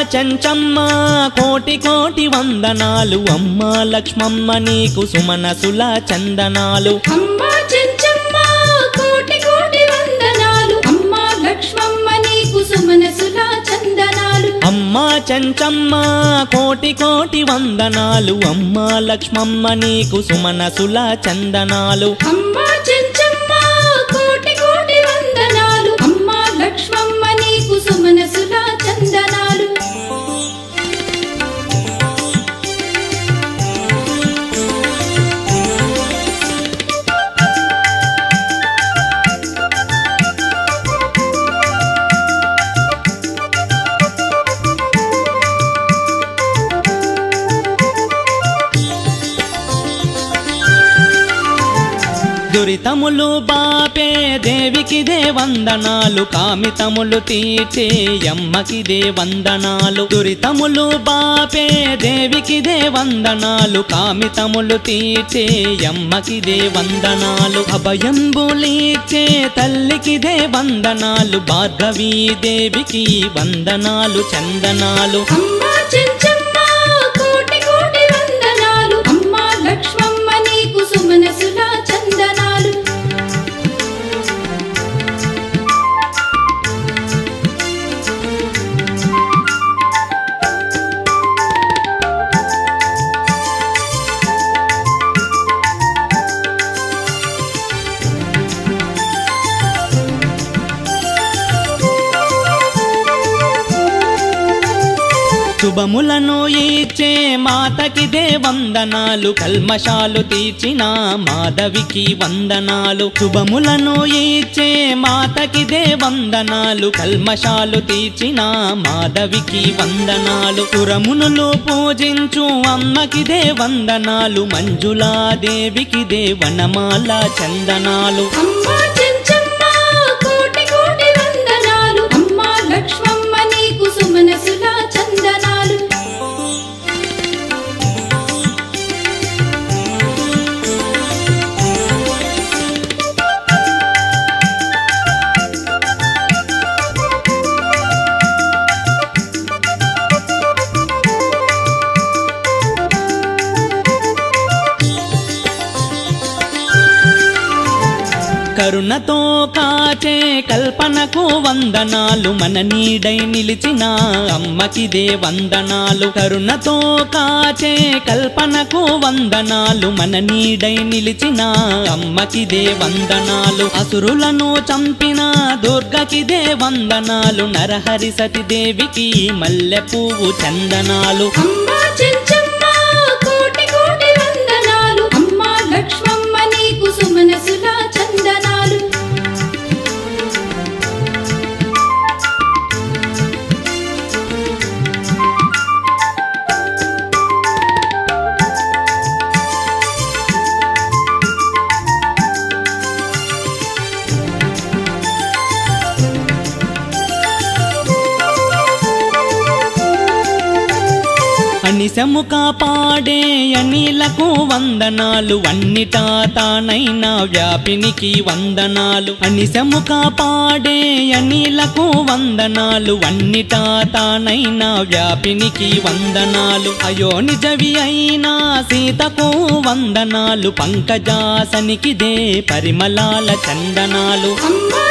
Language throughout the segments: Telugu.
చెంచమ్మ కోటి కోటి వందనాలు. అమ్మ లక్ష్మమ్మ నీకు సుమనసుల చందనాలు. అమ్మా చెంచమ్మ కోటి కోటి వందనాలు. అమ్మా లక్ష్మమ్మ నీకు సుమనసుల చందనాలు. అమ్మ చెంచమ్మ కోటి కోటి వందనాలు. అమ్మ లక్ష్మమ్మ నీకు సుమనసుల చందనాలు. అమ్మా చెంచమ్మ దురితములు బాపే దేవికి దే వందనాలు. కామితములు తీర్చే అమ్మకి దే వందనాలు. దురితములు బాపే దేవికి దే వందనాలు. కామితములు తీర్చే అమ్మకి దే వందనాలు. అభయంబులీచే తల్లికి దే వందనాలు. భార్గవీ దేవికి వందనాలు చందనాలు. అమ్మా శుభములను ఇచ్చే మాతకి దే వందనాలు. కల్మషాలు తీర్చిన మాధవికి వందనాలు. శుభములను ఇచ్చే మాతకి దే వందనాలు. కల్మషాలు తీర్చిన మాధవికి వందనాలు. పురమునులు పూజించు అమ్మకి దే వందనాలు. మంజులాదేవికి దే వనమాల చందనాలు. కరుణతో కాచే కల్పనకు వందనాలు మన నీడై నిలిచిన అమ్మకిదే వందనాలు. కరుణతో కాచే కల్పనకు వందనాలు మన నీడై నిలిచిన అమ్మకిదే వందనాలు. అసురులను చంపిన దుర్గకిదే వందనాలు. నరహరి సతీదేవికి మల్లె పువ్వు చందనాలు. అనిశము కాపాడే అనిలకు వందనాలు. అన్నిటా తానైన వ్యాపినికి వందనాలు. అనిశము కాపాడే అనిలకు వందనాలు. అన్నిటా తానైన వ్యాపినికి వందనాలు. అయో నిజవి అయినా సీతకు వందనాలు. పంకజాసనికిదే పరిమళాల చందనాలు. అమ్మా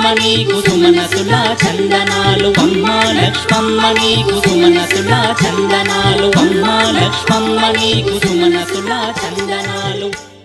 లక్ష్మమ్మ నీకు సుమనసుల చందనాలు. అమ్మ లక్ష్మమ్మ నీకు సుమనసుల చందనాలు. అమ్మ లక్ష్మమ్మ నీకు సుమనసుల చందనాలు.